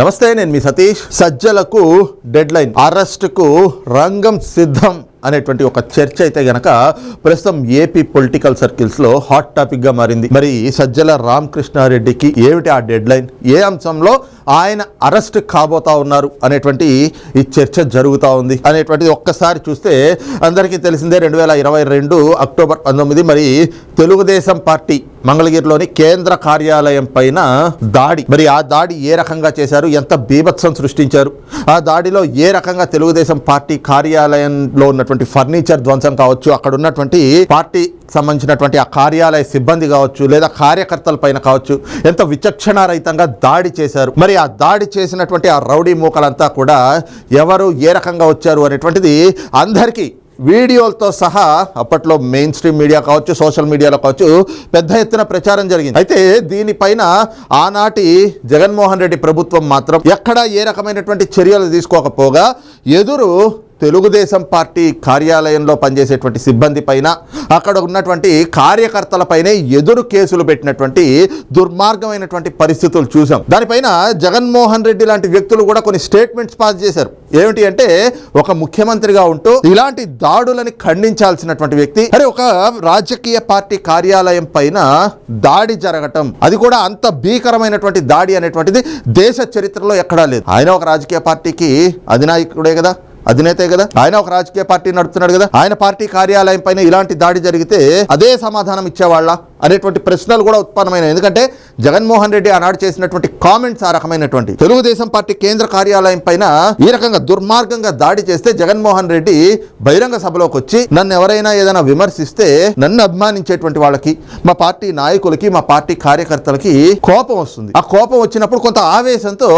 నమస్తే నేను మీ సతీష్. సజ్జలకు డెడ్ లైన్ అరెస్ట్కు రంగం సిద్ధం అనేటువంటి ఒక చర్చ అయితే గనక ప్రస్తుతం ఏపీ పొలిటికల్ సర్కిల్స్లో హాట్ టాపిక్గా మారింది. మరి సజ్జల రామకృష్ణారెడ్డికి ఏమిటి ఆ డెడ్ లైన్ ఏ అంశంలో ఆయన అరెస్ట్ కాబోతా ఉన్నారు అనేటువంటి ఈ చర్చ జరుగుతూ ఉంది. అనేటువంటిది ఒక్కసారి చూస్తే అందరికీ తెలిసిందే రెండు వేల ఇరవై రెండు అక్టోబర్ పంతొమ్మిది మరి తెలుగుదేశం పార్టీ మంగళగిరిలోని కేంద్ర కార్యాలయం పైన దాడి. మరి ఆ దాడి ఏ రకంగా చేశారు? ఎంత బీభత్సం సృష్టించారు? ఆ దాడిలో ఏ రకంగా తెలుగుదేశం పార్టీ కార్యాలయంలో ఉన్నటువంటి ఫర్నిచర్ ధ్వంసం కావచ్చు అక్కడ ఉన్నటువంటి పార్టీ సంబంధించినటువంటి ఆ కార్యాలయ సిబ్బంది కావచ్చు లేదా కార్యకర్తల పైన కావచ్చు ఎంత విచక్షణారహితంగా దాడి చేశారు? మరి ఆ దాడి చేసినటువంటి ఆ రౌడీ మూకలంతా కూడా ఎవరు ఏ రకంగా వచ్చారు అనేటువంటిది అందరికీ వీడియోలతో సహా అప్పట్లో మెయిన్ స్ట్రీమ్ మీడియా కావచ్చు సోషల్ మీడియాలో కావచ్చు పెద్ద ఎత్తున ప్రచారం జరిగింది. అయితే దీనిపైన ఆనాటి జగన్మోహన్ రెడ్డి ప్రభుత్వం మాత్రం ఎక్కడా ఏ రకమైనటువంటి చర్యలు తీసుకోకపోగా ఎదురు తెలుగుదేశం పార్టీ కార్యాలయంలో పనిచేసేటువంటి సిబ్బంది పైన అక్కడ ఉన్నటువంటి కార్యకర్తలపైనే ఎదురు కేసులు పెట్టినటువంటి దుర్మార్గమైనటువంటి పరిస్థితులు చూసాం. దానిపైన జగన్మోహన్ రెడ్డి లాంటి వ్యక్తులు కూడా కొన్ని స్టేట్మెంట్స్ పాస్ చేశారు. ఏమిటి అంటే ఒక ముఖ్యమంత్రిగా ఉంటూ ఇలాంటి దాడులని ఖండించాల్సినటువంటి వ్యక్తి అరే ఒక రాజకీయ పార్టీ కార్యాలయం పైన దాడి జరగటం అది కూడా అంత భీకరమైనటువంటి దాడి అనేటువంటిది దేశ చరిత్రలో ఎక్కడా లేదు. ఆయన ఒక రాజకీయ పార్టీకి అధినాయకుడే కదా. అధినేతే కదా? ఆయన ఒక రాజకీయ పార్టీ నడుపుతున్నాడు కదా? ఆయన పార్టీ కార్యాలయం పైన ఇలాంటి దాడి జరిగితే అదే సమాధానం ఇచ్చేవాళ్ళ? అనేటువంటి ప్రశ్నలు కూడా ఉత్పన్నమైనవి. ఎందుకంటే జగన్మోహన్ రెడ్డి ఆనాడు చేసినటువంటి కామెంట్స్ ఆ రకమైనటువంటి. తెలుగుదేశం పార్టీ కేంద్ర కార్యాలయం పైన ఈ రకంగా దుర్మార్గంగా దాడి చేస్తే జగన్మోహన్ రెడ్డి బహిరంగ సభలోకి వచ్చి నన్ను ఎవరైనా ఏదైనా విమర్శిస్తే నన్ను అభిమానించేటువంటి వాళ్ళకి మా పార్టీ నాయకులకి మా పార్టీ కార్యకర్తలకి కోపం వస్తుంది. ఆ కోపం వచ్చినప్పుడు కొంత ఆవేశంతో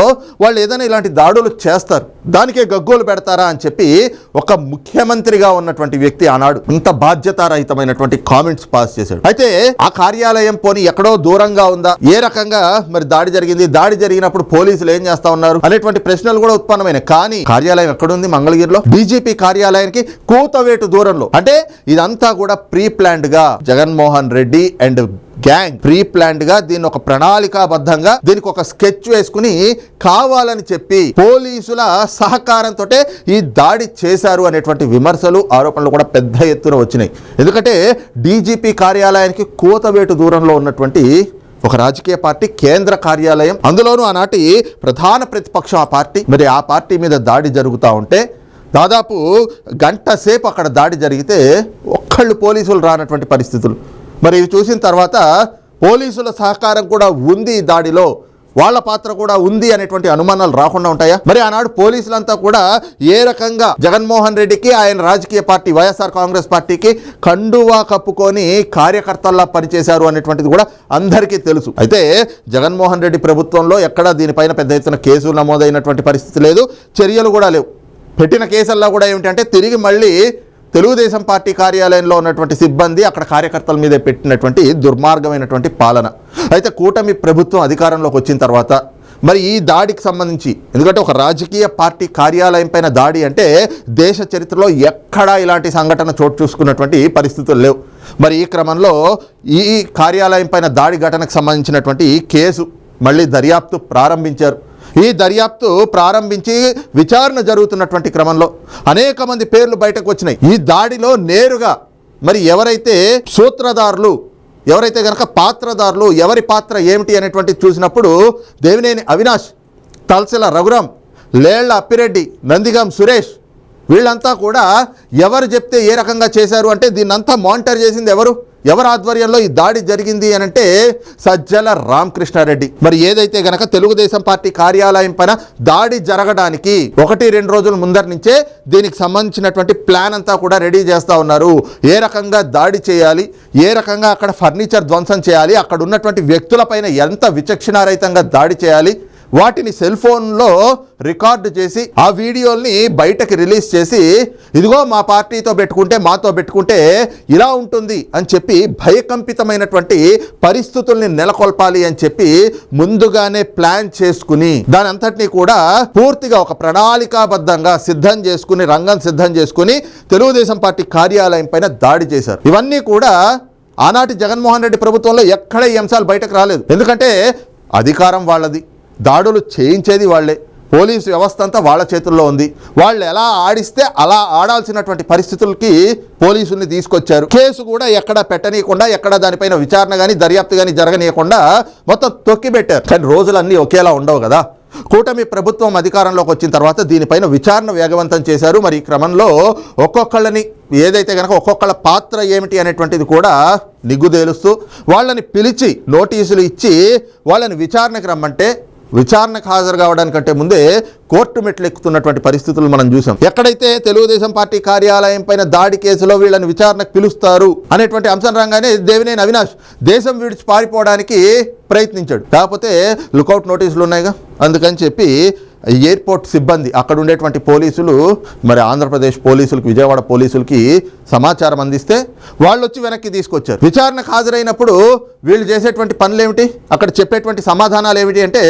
వాళ్ళు ఏదైనా ఇలాంటి దాడులు చేస్తారు. దానికే గగ్గోలు పెడతారా అని చెప్పి ఒక ముఖ్యమంత్రిగా ఉన్నటువంటి వ్యక్తి ఆనాడు ఇంత బాధ్యతారహితమైనటువంటి కామెంట్స్ పాస్ చేశాడు. అయితే ఆ కార్యాలయం పోని ఎక్కడో దూరంగా ఉందా? ఏ రకంగా మరి దాడి జరిగింది? దాడి జరిగినప్పుడు పోలీసులు ఏం చేస్తా ఉన్నారు? అనేటువంటి ప్రశ్నలు కూడా ఉత్పన్నమైనాయి. కానీ కార్యాలయం ఎక్కడుంది? మంగళగిరిలో. బీజేపీ కార్యాలయానికి కూతవేటు దూరంలో. అంటే ఇదంతా కూడా ప్రీ ప్లాన్డ్గా Jaganmohan Reddy and gang pre ప్లాన్డ్గా దీన్ని ఒక ప్రణాళికాబద్ధంగా దీనికి ఒక స్కెచ్ వేసుకుని కావాలని చెప్పి పోలీసుల సహకారంతో ఈ దాడి చేశారు అనేటువంటి విమర్శలు ఆరోపణలు కూడా పెద్ద ఎత్తున వచ్చినాయి. ఎందుకంటే డీజీపీ కార్యాలయానికి కోతవేటు దూరంలో ఉన్నటువంటి ఒక రాజకీయ పార్టీ కేంద్ర కార్యాలయం. అందులోనూ ఆనాటి ప్రధాన ప్రతిపక్షం ఆ పార్టీ. మరి ఆ పార్టీ మీద దాడి జరుగుతూ ఉంటే దాదాపు గంట సేపు అక్కడ దాడి జరిగితే ఒక్కళ్ళు పోలీసులు రానటువంటి పరిస్థితులు. మరి ఇవి చూసిన తర్వాత పోలీసుల సహకారం కూడా ఉంది ఈ దాడిలో. వాళ్ళ పాత్ర కూడా ఉంది అనేటువంటి అనుమానాలు రాకుండా ఉంటాయా? మరి ఆనాడు పోలీసులంతా కూడా ఏ రకంగా జగన్మోహన్ రెడ్డికి ఆయన రాజకీయ పార్టీ వైఎస్ఆర్ కాంగ్రెస్ పార్టీకి కండువా కప్పుకొని కార్యకర్తల్లా పనిచేశారు అనేటువంటిది కూడా అందరికీ తెలుసు. అయితే జగన్మోహన్ రెడ్డి ప్రభుత్వంలో ఎక్కడా దీనిపైన పెద్ద ఎత్తున కేసులు నమోదైనటువంటి పరిస్థితి లేదు చర్యలు కూడా లేవు. పెట్టిన కేసుల్లో కూడా ఏమిటంటే తిరిగి మళ్ళీ తెలుగుదేశం పార్టీ కార్యాలయంలో ఉన్నటువంటి సిబ్బంది అక్కడ కార్యకర్తల మీద పెట్టినటువంటి దుర్మార్గమైనటువంటి పాలన. అయితే కూటమి ప్రభుత్వం అధికారంలోకి వచ్చిన తర్వాత మరి ఈ దాడికి సంబంధించి ఎందుకంటే ఒక రాజకీయ పార్టీ కార్యాలయం పైన దాడి అంటే దేశ చరిత్రలో ఎక్కడా ఇలాంటి సంఘటన చోటు చూసుకున్నటువంటి పరిస్థితులు లేవు. మరి ఈ క్రమంలో ఈ కార్యాలయం పైన దాడి ఘటనకు సంబంధించినటువంటి కేసు మళ్ళీ దర్యాప్తు ప్రారంభించారు. ఈ దర్యాప్తు ప్రారంభించి విచారణ జరుగుతున్నటువంటి క్రమంలో అనేక మంది పేర్లు బయటకు వచ్చినాయి. ఈ దాడిలో నేరుగా మరి ఎవరైతే సూత్రధారులు ఎవరైతే కనుక పాత్రధారులు ఎవరి పాత్ర ఏమిటి అనేటువంటి చూసినప్పుడు దేవినేని అవినాష్ తలసిల రఘురాం లేళ్ళ అప్పిరెడ్డి నందిగాం సురేష్ వీళ్ళంతా కూడా ఎవరు చెప్తే ఏ రకంగా చేశారు అంటే దీన్నంతా మానిటర్ చేసింది ఎవరు? ఎవరి ఆధ్వర్యంలో ఈ దాడి జరిగింది అని అంటే సజ్జల రామకృష్ణారెడ్డి. మరి ఏదైతే గనక తెలుగుదేశం పార్టీ కార్యాలయం పైన దాడి జరగడానికి ఒకటి రెండు రోజుల ముందర నుంచే దీనికి సంబంధించినటువంటి ప్లాన్ అంతా కూడా రెడీ చేస్తూ ఉన్నారు. ఏ రకంగా దాడి చేయాలి? ఏ రకంగా అక్కడ ఫర్నిచర్ ధ్వంసం చేయాలి? అక్కడ ఉన్నటువంటి వ్యక్తులపైన ఎంత విచక్షణారహితంగా దాడి చేయాలి? వాటిని సెల్ ఫోన్లో రికార్డు చేసి ఆ వీడియోల్ని బయటకి రిలీజ్ చేసి ఇదిగో మా పార్టీతో పెట్టుకుంటే మాతో పెట్టుకుంటే ఇలా ఉంటుంది అని చెప్పి భయకంపితమైనటువంటి పరిస్థితుల్ని నెలకొల్పాలి అని చెప్పి ముందుగానే ప్లాన్ చేసుకుని దాని అంతటినీ కూడా పూర్తిగా ఒక ప్రణాళికాబద్ధంగా సిద్ధం చేసుకుని రంగం సిద్ధం చేసుకుని తెలుగుదేశం పార్టీ కార్యాలయం పైన దాడి చేశారు. ఇవన్నీ కూడా ఆనాటి జగన్మోహన్ రెడ్డి ప్రభుత్వంలో ఎక్కడ ఈ అంశాలు బయటకు రాలేదు. ఎందుకంటే అధికారం వాళ్ళది. దాడులు చేయించేది వాళ్ళే. పోలీసు వ్యవస్థ అంతా వాళ్ళ చేతుల్లో ఉంది. వాళ్ళు ఎలా ఆడిస్తే అలా ఆడాల్సినటువంటి పరిస్థితులకి పోలీసుల్ని తీసుకొచ్చారు. కేసు కూడా ఎక్కడ పెట్టనీయకుండా ఎక్కడ దానిపైన విచారణ కానీ దర్యాప్తు కానీ జరగనీయకుండా మొత్తం తొక్కిపెట్టారు కానీ రోజులన్నీ ఒకేలా ఉండవు కదా. కూటమి ప్రభుత్వం అధికారంలోకి వచ్చిన తర్వాత దీనిపైన విచారణ వేగవంతం చేశారు. మరి ఈ క్రమంలో ఒక్కొక్కళ్ళని ఏదైతే కనుక ఒక్కొక్కళ్ళ పాత్ర ఏమిటి అనేటువంటిది కూడా నిగ్గుదేలుస్తూ వాళ్ళని పిలిచి నోటీసులు ఇచ్చి వాళ్ళని విచారణకు రమ్మంటే విచారణకు హాజరు కావడానికంటే ముందే కోర్టు మెట్లు ఎక్కుతున్నటువంటి పరిస్థితులు మనం చూసాం. ఎక్కడైతే తెలుగుదేశం పార్టీ కార్యాలయం పైన దాడి కేసులో వీళ్ళని విచారణకు పిలుస్తారు అనేటువంటి అంశం రాగానే దేవినేని అవినాష్ దేశం విడిచి పారిపోవడానికి ప్రయత్నించాడు. కాకపోతే లుకౌట్ నోటీసులు ఉన్నాయిగా. అందుకని చెప్పి ఎయిర్పోర్ట్ సిబ్బంది అక్కడ ఉండేటువంటి పోలీసులు మరి ఆంధ్రప్రదేశ్ పోలీసులకు విజయవాడ పోలీసులకి సమాచారం అందిస్తే వాళ్ళు వచ్చి వెనక్కి తీసుకొచ్చారు. విచారణకు హాజరైనప్పుడు వీళ్ళు చేసేటువంటి పనులు ఏమిటి అక్కడ చెప్పేటువంటి సమాధానాలు ఏమిటి అంటే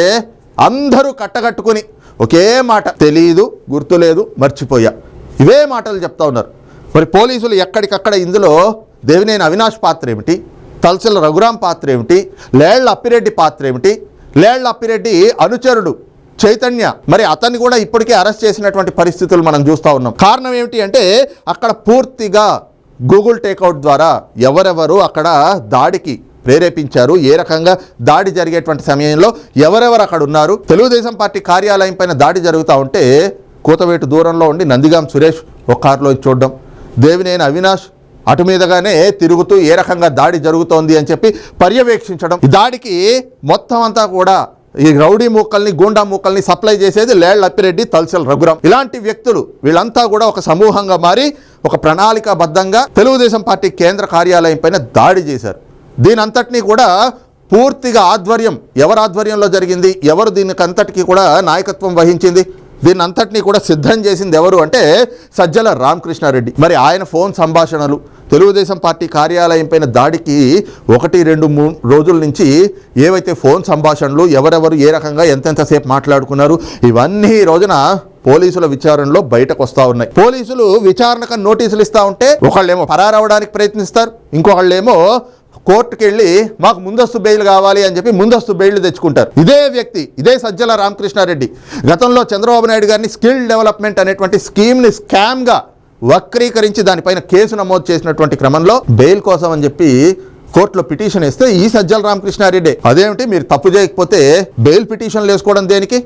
అందరూ కట్టగట్టుకుని ఒకే మాట తెలియదు గుర్తులేదు మర్చిపోయా. ఇవే మాటలు చెప్తా ఉన్నారు. మరి పోలీసులు ఎక్కడికక్కడ ఇందులో దేవినేని అవినాష్ పాత్ర ఏమిటి తలసిల రఘురాం పాత్ర ఏమిటి లేళ్ళ అప్పిరెడ్డి పాత్ర ఏమిటి లేళ్ళ అప్పిరెడ్డి అనుచరుడు చైతన్య. మరి అతన్ని కూడా ఇప్పటికే అరెస్ట్ చేసినటువంటి పరిస్థితులు మనం చూస్తూ ఉన్నాం. కారణం ఏమిటి అంటే అక్కడ పూర్తిగా గూగుల్ టేక్అవుట్ ద్వారా ఎవరెవరు అక్కడ దాడికి ప్రేరేపించారు ఏ రకంగా దాడి జరిగేటువంటి సమయంలో ఎవరెవరు అక్కడ ఉన్నారు. తెలుగుదేశం పార్టీ కార్యాలయం పైన దాడి జరుగుతూ ఉంటే కూతవేటు దూరంలో ఉండి నందిగాం సురేష్ ఒక కారులో చూడడం దేవినేని అవినాష్ అటు మీదగానే తిరుగుతూ ఏ రకంగా దాడి జరుగుతోంది అని చెప్పి పర్యవేక్షించడం. దాడికి మొత్తం అంతా కూడా ఈ రౌడీ మూకల్ని గూండా మూకల్ని సప్లై చేసేది లేళ్ళ అప్పిరెడ్డి తలసల రఘురాం. ఇలాంటి వ్యక్తులు వీళ్ళంతా కూడా ఒక సమూహంగా మారి ఒక ప్రణాళికాబద్ధంగా తెలుగుదేశం పార్టీ కేంద్ర కార్యాలయం పైన దాడి చేశారు. దీనంతటినీ కూడా పూర్తిగా ఆధ్వర్యం ఎవరి ఆధ్వర్యంలో జరిగింది ఎవరు దీనికంతటికీ కూడా నాయకత్వం వహించింది దీన్ని అంతటినీ కూడా సిద్ధం చేసింది ఎవరు అంటే సజ్జల రామకృష్ణారెడ్డి. మరి ఆయన ఫోన్ సంభాషణలు తెలుగుదేశం పార్టీ కార్యాలయం పైన దాడికి ఒకటి రెండు మూడు రోజుల నుంచి ఏవైతే ఫోన్ సంభాషణలు ఎవరెవరు ఏ రకంగా ఎంతెంతసేపు మాట్లాడుకున్నారు ఇవన్నీ ఈ రోజున పోలీసుల విచారణలో బయటకు వస్తూ ఉన్నాయి. పోలీసులు విచారణకు నోటీసులు ఇస్తూ ఉంటే ఒకళ్ళేమో పరారవడానికి ప్రయత్నిస్తారు ఇంకొకళ్ళేమో కోర్టుకి వెళ్ళి మాకు ముందస్తు బెయిల్ కావాలి అని చెప్పి ముందస్తు బెయిల్ తెచ్చుకుంటారు. ఇదే వ్యక్తి ఇదే సజ్జల రామకృష్ణారెడ్డి. గతంలో చంద్రబాబు నాయుడు గారిని స్కిల్ డెవలప్మెంట్ అనేటువంటి స్కీమ్ని స్కామ్గా వక్రీకరించి దానిపైన కేసు నమోదు చేసినటువంటి క్రమంలో బెయిల్ కోసం అని చెప్పి కోర్టులో పిటిషన్ ఇస్తే ఈ సజ్జల రామకృష్ణారెడ్డి. అదేమిటి? మీరు తప్పు చేయకపోతే బెయిల్ పిటిషన్లు వేసుకోవడం దేనికి?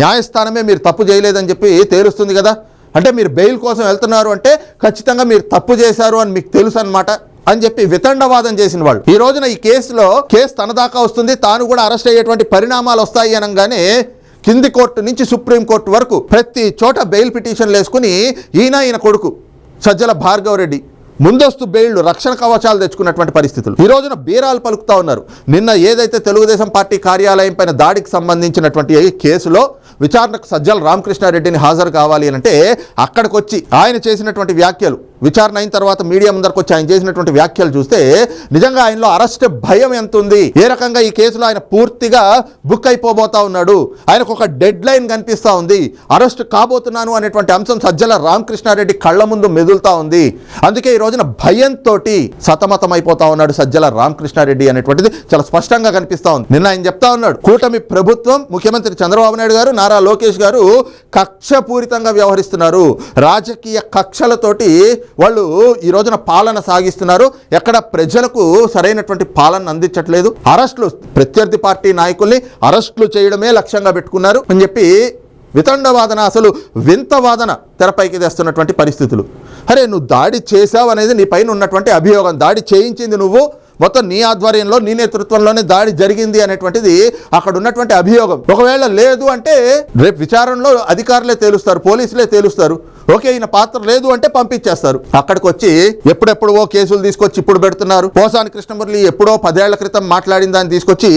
న్యాయస్థానమే మీరు తప్పు చేయలేదని చెప్పి తేలుస్తుంది కదా. అంటే మీరు బెయిల్ కోసం వెళ్తున్నారు అంటే ఖచ్చితంగా మీరు తప్పు చేశారు అని మీకు తెలుసు అనమాట అని చెప్పి వితండవాదం చేసిన వాళ్ళు. ఈ రోజున ఈ కేసులో కేసు తన దాకా వస్తుంది. తాను కూడా అరెస్ట్ అయ్యేటువంటి పరిణామాలు వస్తాయి అనగానే కింది కోర్టు నుంచి సుప్రీం కోర్టు వరకు ప్రతి చోట బెయిల్ పిటిషన్లు వేసుకుని ఈయన ఈయన కొడుకు సజ్జల భార్గవరెడ్డి ముందస్తు బెయిళ్ళు రక్షణ కవచాలు తెచ్చుకున్నటువంటి పరిస్థితులు. ఈ రోజున బీరాలు పలుకుతా ఉన్నారు. నిన్న ఏదైతే తెలుగుదేశం పార్టీ కార్యాలయం పైన దాడికి సంబంధించినటువంటి ఈ కేసులో విచారణకు సజ్జల రామకృష్ణారెడ్డిని హాజరు కావాలి అని అంటే అక్కడికి వచ్చి ఆయన చేసినటువంటి వ్యాఖ్యలు విచారణ అయిన తర్వాత మీడియా ముందరకు వచ్చి ఆయన చేసినటువంటి వ్యాఖ్యలు చూస్తే నిజంగా ఆయనలో అరెస్ట్ భయం ఎంత ఉంది? ఏ రకంగా ఈ కేసులో ఆయన పూర్తిగా బుక్ అయిపోబోతా ఉన్నాడు? ఆయనకు ఒక డెడ్ లైన్ కనిపిస్తూ ఉంది. అరెస్ట్ కాబోతున్నాను అనేటువంటి అంశం సజ్జల రామకృష్ణారెడ్డి కళ్ళ ముందు మెదులుతా ఉంది. అందుకే ఈ రోజున భయంతో సతమతం అయిపోతా ఉన్నాడు సజ్జల రామకృష్ణారెడ్డి అనేటువంటిది చాలా స్పష్టంగా కనిపిస్తూ ఉంది. నిన్న ఆయన చెప్తా ఉన్నాడు కూటమి ప్రభుత్వం ముఖ్యమంత్రి చంద్రబాబు నాయుడు గారు నారా లోకేష్ గారు కక్షపూరితంగా వ్యవహరిస్తున్నారు. రాజకీయ కక్షలతోటి వాళ్ళు ఈ రోజున పాలన సాగిస్తున్నారు. ఎక్కడ ప్రజలకు సరైనటువంటి పాలన అందించట్లేదు. అరెస్టులు ప్రత్యర్థి పార్టీ నాయకుల్ని అరెస్టులు చేయడమే లక్ష్యంగా పెట్టుకున్నారు అని చెప్పి వితండవాదన అసలు వింత వాదన తెరపైకి తెస్తున్నటువంటి పరిస్థితులు. అరే నువ్వు దాడి చేశావు అనేది నీ పైన ఉన్నటువంటి అభియోగం. దాడి చేయించింది నువ్వు. మొత్తం నీ ఆధ్వర్యంలో నీ నేతృత్వంలోనే దాడి జరిగింది అనేటువంటిది అక్కడ ఉన్నటువంటి అభియోగం. ఒకవేళ లేదు అంటే రేపు విచారణలో అధికారులే తేలుస్తారు పోలీసులే తేలుస్తారు. ఓకే ఈయన పాత్ర లేదు అంటే పంపించేస్తారు. అక్కడికి వచ్చి ఎప్పుడెప్పుడు ఓ కేసులు తీసుకొచ్చి ఇప్పుడు పెడుతున్నారు. పోసాని కృష్ణమురళి ఎప్పుడో పదేళ్ళ క్రితం మాట్లాడిన దాన్ని తీసుకొచ్చి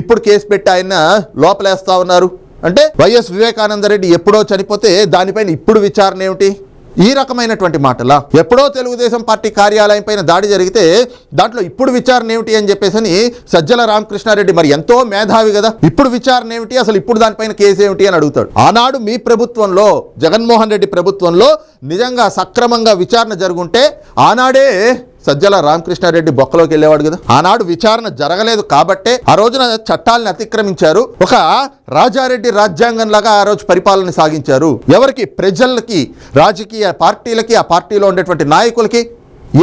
ఇప్పుడు కేసు పెట్టి ఆయన లోపలేస్తా ఉన్నారు. అంటే వైఎస్ వివేకానందరెడ్డి ఎప్పుడో చనిపోతే దానిపైన ఇప్పుడు విచారణ ఏమిటి? ఈ రకమైనటువంటి మాటలా? ఎప్పుడో తెలుగుదేశం పార్టీ కార్యాలయం పైన దాడి జరిగితే దాంట్లో ఇప్పుడు విచారణ ఏమిటి అని చెప్పేసి సజ్జల రామకృష్ణారెడ్డి మరి ఎంతో మేధావి కదా. ఇప్పుడు విచారణ ఏమిటి? అసలు ఇప్పుడు దానిపైన కేసు ఏమిటి అని అడుగుతాడు. ఆనాడు మీ ప్రభుత్వంలో జగన్మోహన్ రెడ్డి ప్రభుత్వంలో నిజంగా సక్రమంగా విచారణ జరుగుంటే ఆనాడే సజ్జల రామకృష్ణారెడ్డి బొక్కలోకి వెళ్ళేవాడు కదా? ఆనాడు విచారణ జరగలేదు కాబట్టే ఆ రోజున చట్టాలను అతిక్రమించారు. ఒక రాజారెడ్డి రాజ్యాంగం లాగా ఆ రోజు పరిపాలన సాగించారు. ఎవరికి? ప్రజలకి రాజకీయ పార్టీలకి ఆ పార్టీలో ఉండేటువంటి నాయకులకి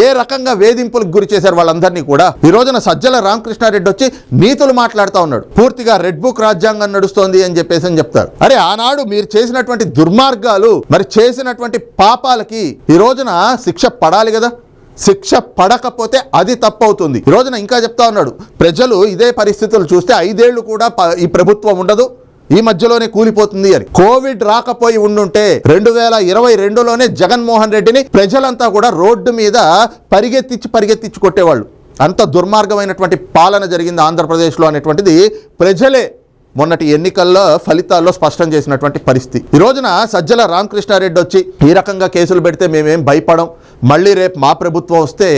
ఏ రకంగా వేధింపులకు గురి చేశారు వాళ్ళందరినీ కూడా? ఈ రోజున సజ్జల రామకృష్ణారెడ్డి వచ్చి నీతులు మాట్లాడుతూ ఉన్నాడు. పూర్తిగా రెడ్ బుక్ రాజ్యాంగం నడుస్తోంది అని చెప్పేసి అని చెప్తారు. అరే ఆనాడు మీరు చేసినటువంటి దుర్మార్గాలు మరి చేసినటువంటి పాపాలకి ఈ రోజున శిక్ష పడాలి కదా? శిక్ష పడకపోతే అది తప్పవుతుంది. ఈ రోజున ఇంకా చెప్తా ఉన్నాడు ప్రజలు ఇదే పరిస్థితులు చూస్తే ఐదేళ్ళు కూడా ఈ ప్రభుత్వం ఉండదు ఈ మధ్యలోనే కూలిపోతుంది అని. కోవిడ్ రాకపోయి ఉండుంటే రెండు వేల ఇరవై రెండులోనే జగన్మోహన్ రెడ్డిని ప్రజలంతా కూడా రోడ్డు మీద పరిగెత్తించి పరిగెత్తించి కొట్టేవాళ్ళు. అంత దుర్మార్గమైనటువంటి పాలన జరిగింది ఆంధ్రప్రదేశ్లో అనేటువంటిది. ప్రజలే మొన్నటి ఎన్నికల్లో ఫలితాల్లో స్పష్టం చేసినటువంటి పరిస్థితి. ఈ రోజున సజ్జల రామకృష్ణారెడ్డి వచ్చి ఈ రకంగా కేసులు పెడితే మేమేం భయపడం? మళ్ళీ రేపు మా ప్రభుత్వం వస్తే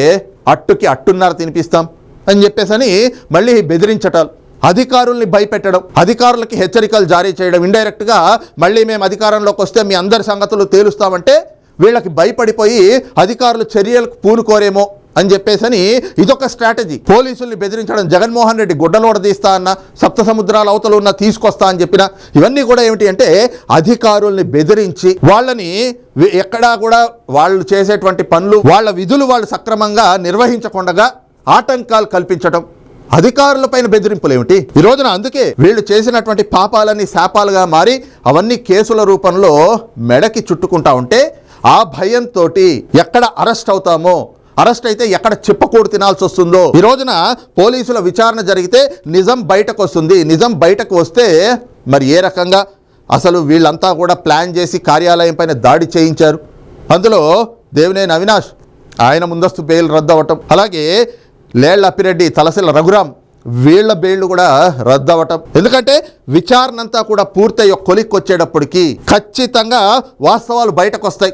అట్టుకి అట్టున్నర తినిపిస్తాం అని చెప్పేసని మళ్ళీ బెదిరించటాలు. అధికారుల్ని భయపెట్టడం అధికారులకి హెచ్చరికలు జారీ చేయడం ఇండైరెక్ట్గా మళ్ళీ మేము అధికారంలోకి వస్తే మీ అందరి సంగతులు తేలుస్తామంటే వీళ్ళకి భయపడిపోయి అధికారులు చర్యలకు పూనుకోరేమో అని చెప్పేసని ఇదొక స్ట్రాటజీ. పోలీసుల్ని బెదిరించడం జగన్మోహన్ రెడ్డి గుడ్డలోడ తీస్తా అన్న సప్త సముద్రాల అవతల ఉన్న తీసుకొస్తా అని చెప్పిన ఇవన్నీ కూడా ఏమిటి అంటే అధికారుల్ని బెదిరించి వాళ్ళని ఎక్కడా కూడా వాళ్ళు చేసేటువంటి పనులు వాళ్ళ విధులు వాళ్ళు సక్రమంగా నిర్వహించకుండా ఆటంకాలు కల్పించడం అధికారులపైన బెదిరింపులు ఏమిటి? ఈ రోజున అందుకే వీళ్ళు చేసినటువంటి పాపాలన్నీ శాపాలుగా మారి అవన్నీ కేసుల రూపంలో మెడకి చుట్టుకుంటా ఉంటే ఆ భయంతో ఎక్కడ అరెస్ట్ అవుతామో అరెస్ట్ అయితే ఎక్కడ చెప్పకూడు తినాల్సి వస్తుందో? ఈ రోజున పోలీసుల విచారణ జరిగితే నిజం బయటకు వస్తుంది. నిజం బయటకు వస్తే మరి ఏ రకంగా? అసలు వీళ్ళంతా కూడా ప్లాన్ చేసి కార్యాలయం పైన దాడి చేయించారు. అందులో దేవినేని అవినాష్ ఆయన ముందస్తు బెయిల్ రద్దు అవ్వటం అలాగే లేళ్ళ అప్పిరెడ్డి తలసిల రఘురాం వీళ్ళ బెయిల్ కూడా రద్దు అవ్వటం ఎందుకంటే విచారణ అంతా కూడా పూర్తయి కొలిక్కి వచ్చేటప్పటికి ఖచ్చితంగా వాస్తవాలు బయటకు వస్తాయి.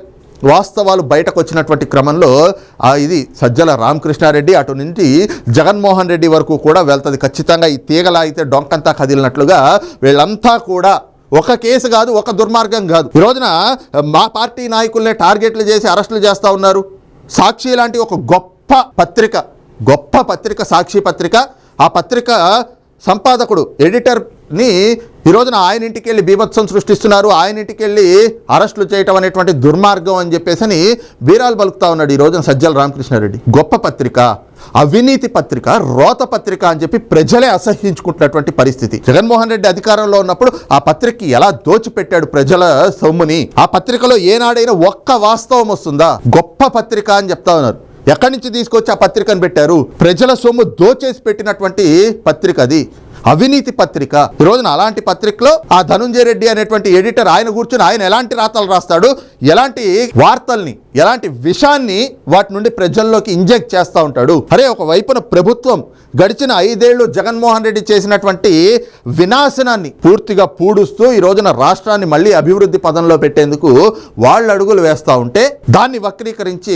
వాస్తవాలు బయటకు వచ్చినటువంటి క్రమంలో ఇది సజ్జల రామకృష్ణారెడ్డి అటు నుంచి జగన్మోహన్ రెడ్డి వరకు కూడా వెళ్తుంది. ఖచ్చితంగా ఈ తీగలా అయితే డొంకంతా కదిలినట్లుగా వీళ్ళంతా కూడా ఒక కేసు కాదు ఒక దుర్మార్గం కాదు. ఈ రోజున మా పార్టీ నాయకుల్నే టార్గెట్లు చేసి అరెస్టులు చేస్తూ ఉన్నారు. సాక్షి లాంటి ఒక గొప్ప పత్రిక గొప్ప పత్రిక సాక్షి పత్రిక. ఆ పత్రిక సంపాదకుడు ఎడిటర్ని ఈ రోజున ఆయన ఇంటికి వెళ్ళి బీభత్సం సృష్టిస్తున్నారు. ఆయన ఇంటికి వెళ్ళి అరెస్టులు చేయటం అనేటువంటి దుర్మార్గం అని చెప్పేసి అని బీరాలు పలుకుతా ఉన్నాడు ఈ రోజున సజ్జల రామకృష్ణారెడ్డి. గొప్ప పత్రిక అవినీతి పత్రిక రోత పత్రిక అని చెప్పి ప్రజలే అసహ్యించుకుంటున్నటువంటి పరిస్థితి. జగన్మోహన్ రెడ్డి అధికారంలో ఉన్నప్పుడు ఆ పత్రికకి ఎలా దోచిపెట్టాడు ప్రజల సొమ్ముని? ఆ పత్రికలో ఏనాడైనా ఒక్క వాస్తవం వస్తుందా? గొప్ప పత్రిక అని చెప్తా ఉన్నారు. ఎక్కడి నుంచి తీసుకొచ్చి ఆ పత్రికను పెట్టారు? ప్రజల సొమ్ము దోచేసి పెట్టినటువంటి పత్రిక అది. అవినీతి పత్రిక. ఈ రోజున అలాంటి పత్రికలో ఆ ధనుంజయ రెడ్డి అనేటువంటి ఎడిటర్ ఆయన కూర్చుని ఆయన ఎలాంటి రాతలు రాస్తాడు? ఎలాంటి వార్తల్ని ఎలాంటి విషాన్ని వాటి నుండి ప్రజల్లోకి ఇంజెక్ట్ చేస్తూ ఉంటాడు? అరే ఒక వైపున ప్రభుత్వం గడిచిన ఐదేళ్ళు జగన్మోహన్ రెడ్డి చేసినటువంటి వినాశనాన్ని పూర్తిగా పూడుస్తూ ఈ రోజున రాష్ట్రాన్ని మళ్ళీ అభివృద్ధి పదంలో పెట్టేందుకు వాళ్ళు అడుగులు వేస్తూ ఉంటే దాన్ని వక్రీకరించి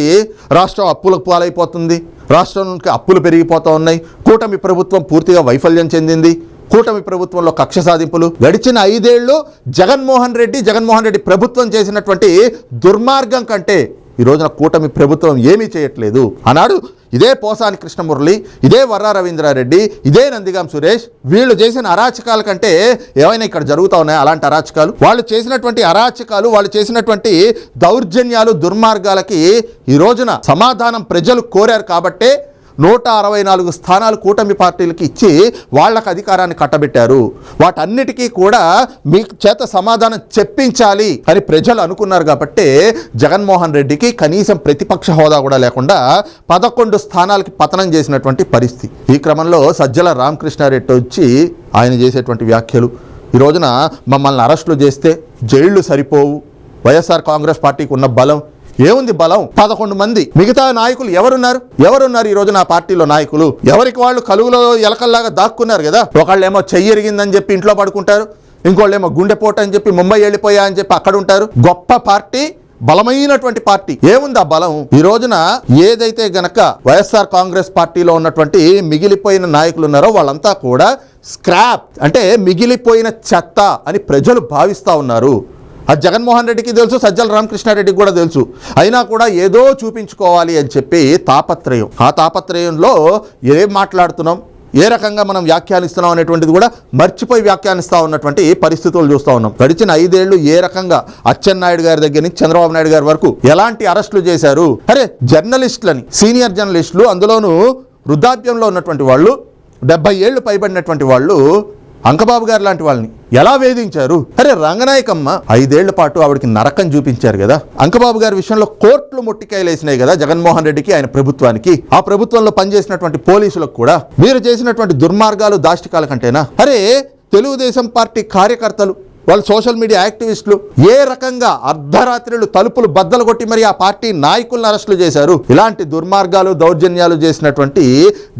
రాష్ట్రం అప్పులకు పాలైపోతుంది. రాష్ట్రంలోకి అప్పులు పెరిగిపోతూ ఉన్నాయి. కూటమి ప్రభుత్వం పూర్తిగా వైఫల్యం చెందింది. కూటమి ప్రభుత్వంలో కక్ష సాధింపులు గడిచిన ఐదేళ్ళు జగన్మోహన్ రెడ్డి జగన్మోహన్ రెడ్డి ప్రభుత్వం చేసినటువంటి దుర్మార్గం కంటే ఈ రోజున కూటమి ప్రభుత్వం ఏమీ చేయట్లేదు. ఆనాడు ఇదే పోసాని కృష్ణమురళి ఇదే వర్రా రవీంద్రారెడ్డి ఇదే నందిగాం సురేష్ వీళ్ళు చేసిన అరాచకాల కంటే ఏమైనా ఇక్కడ జరుగుతూ ఉన్నాయి? అలాంటి అరాచకాలు? వాళ్ళు చేసినటువంటి అరాచకాలు వాళ్ళు చేసినటువంటి దౌర్జన్యాలు దుర్మార్గాలకి ఈ రోజున సమాధానం ప్రజలు కోరారు కాబట్టే నూట అరవై నాలుగు స్థానాలు కూటమి పార్టీలకు ఇచ్చి వాళ్ళకు అధికారాన్ని కట్టబెట్టారు. వాటన్నిటికీ కూడా మీ చేత సమాధానం చెప్పించాలి అని ప్రజలు అనుకున్నారు కాబట్టి జగన్మోహన్ రెడ్డికి కనీసం ప్రతిపక్ష హోదా కూడా లేకుండా పదకొండు స్థానాలకి పతనం చేసినటువంటి పరిస్థితి. ఈ క్రమంలో సజ్జల రామకృష్ణారెడ్డి వచ్చి ఆయన చేసేటువంటి వ్యాఖ్యలు. ఈ రోజున మమ్మల్ని అరెస్టులు చేస్తే జైళ్ళు సరిపోవు. వైఎస్ఆర్ కాంగ్రెస్ పార్టీకి ఉన్న బలం ఏముంది బలం? పదకొండు మంది. మిగతా నాయకులు ఎవరున్నారు? ఎవరున్నారు ఈ రోజు నా పార్టీలో నాయకులు? ఎవరికి వాళ్ళు కలుగులో ఎలకల్లాగా దాక్కున్నారు కదా? ఒకళ్ళేమో చెయ్యి ఎరిగిందని చెప్పి ఇంట్లో పడుకుంటారు. ఇంకోళ్ళేమో గుండెపోటు అని చెప్పి ముంబై వెళ్ళిపోయా అని చెప్పి అక్కడ ఉంటారు. గొప్ప పార్టీ బలమైనటువంటి పార్టీ. ఏముంది ఆ బలం? ఈ రోజున ఏదైతే గనక వైఎస్ఆర్ కాంగ్రెస్ పార్టీలో ఉన్నటువంటి మిగిలిపోయిన నాయకులు ఉన్నారో వాళ్ళంతా కూడా స్క్రాప్ అంటే మిగిలిపోయిన చెత్త అని ప్రజలు భావిస్తా ఉన్నారు. అది జగన్మోహన్ రెడ్డికి తెలుసు సజ్జల రామకృష్ణారెడ్డికి కూడా తెలుసు. అయినా కూడా ఏదో చూపించుకోవాలి అని చెప్పి తాపత్రయం. ఆ తాపత్రయంలో ఏం మాట్లాడుతున్నాం? ఏ రకంగా మనం వ్యాఖ్యానిస్తున్నాం అనేటువంటిది కూడా మర్చిపోయి వ్యాఖ్యానిస్తూ ఉన్నటువంటి పరిస్థితులు చూస్తూ ఉన్నాం. గడిచిన ఐదేళ్ళు ఏ రకంగా అచ్చెన్నాయుడు గారి దగ్గర నుంచి చంద్రబాబు నాయుడు గారి వరకు ఎలాంటి అరెస్టులు చేశారు? అరే జర్నలిస్టులని సీనియర్ జర్నలిస్టులు అందులోనూ వృద్ధాప్యంలో ఉన్నటువంటి వాళ్ళు డెబ్బై ఏళ్ళు పైబడినటువంటి వాళ్ళు అంకబాబు గారు లాంటి వాళ్ళని ఎలా వేధించారు? అరే రంగనాయకమ్మ ఐదేళ్ళ పాటు ఆవిడకి నరకం చూపించారు కదా. అంకబాబు గారి విషయంలో కోర్టులు మొట్టికాయలేసినాయి కదా జగన్మోహన్ రెడ్డికి ఆయన ప్రభుత్వానికి. ఆ ప్రభుత్వంలో పనిచేసినటువంటి పోలీసులకు కూడా. మీరు చేసినటువంటి దుర్మార్గాలు దాష్టికాల కంటేనా? అరే తెలుగుదేశం పార్టీ కార్యకర్తలు వాళ్ళు సోషల్ మీడియా యాక్టివిస్టులు ఏ రకంగా అర్ధరాత్రులు తలుపులు బద్దలు కొట్టి మరి ఆ పార్టీ నాయకులను అరెస్టులు చేశారు? ఇలాంటి దుర్మార్గాలు దౌర్జన్యాలు చేసినటువంటి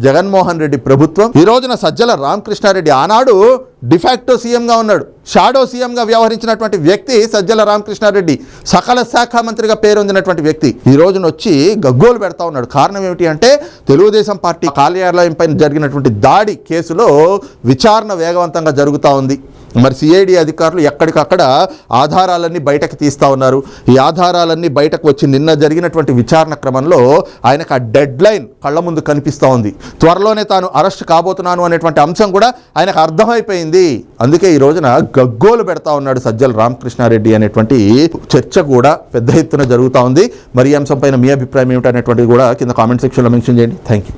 జగన్మోహన్ రెడ్డి ప్రభుత్వం ఈ రోజున సజ్జల రామకృష్ణారెడ్డి ఆనాడు డిఫాక్టో సీఎంగా ఉన్నాడు. షాడో సీఎంగా వ్యవహరించినటువంటి వ్యక్తి సజ్జల రామకృష్ణారెడ్డి సకల శాఖ మంత్రిగా పేరొందినటువంటి వ్యక్తి. ఈ రోజున వచ్చి గగ్గోలు పెడతా ఉన్నాడు. కారణం ఏమిటి అంటే తెలుగుదేశం పార్టీ కార్యాలయం పైన జరిగినటువంటి దాడి కేసులో విచారణ వేగవంతంగా జరుగుతూ ఉంది. మరి సిఐడి అధికారులు ఎక్కడికక్కడ ఆధారాలన్నీ బయటకు తీస్తూ ఉన్నారు. ఈ ఆధారాలన్నీ బయటకు వచ్చి నిన్న జరిగినటువంటి విచారణ క్రమంలో ఆయనకు ఆ డెడ్ లైన్ కళ్ళ ముందు కనిపిస్తూ ఉంది. త్వరలోనే తాను అరెస్ట్ కాబోతున్నాను అనేటువంటి అంశం కూడా ఆయనకు అర్థమైపోయింది. అందుకే ఈ రోజున గగ్గోలు పెడతా ఉన్నాడు సజ్జల రామకృష్ణారెడ్డి అనేటువంటి చర్చ కూడా పెద్ద ఎత్తున జరుగుతూ ఉంది. మరి అంశంపైన అంశం పైన మీ అభిప్రాయం ఏమిటనేటువంటిది కూడా కింద కామెంట్ సెక్షన్లో మెన్షన్ చేయండి. Thank you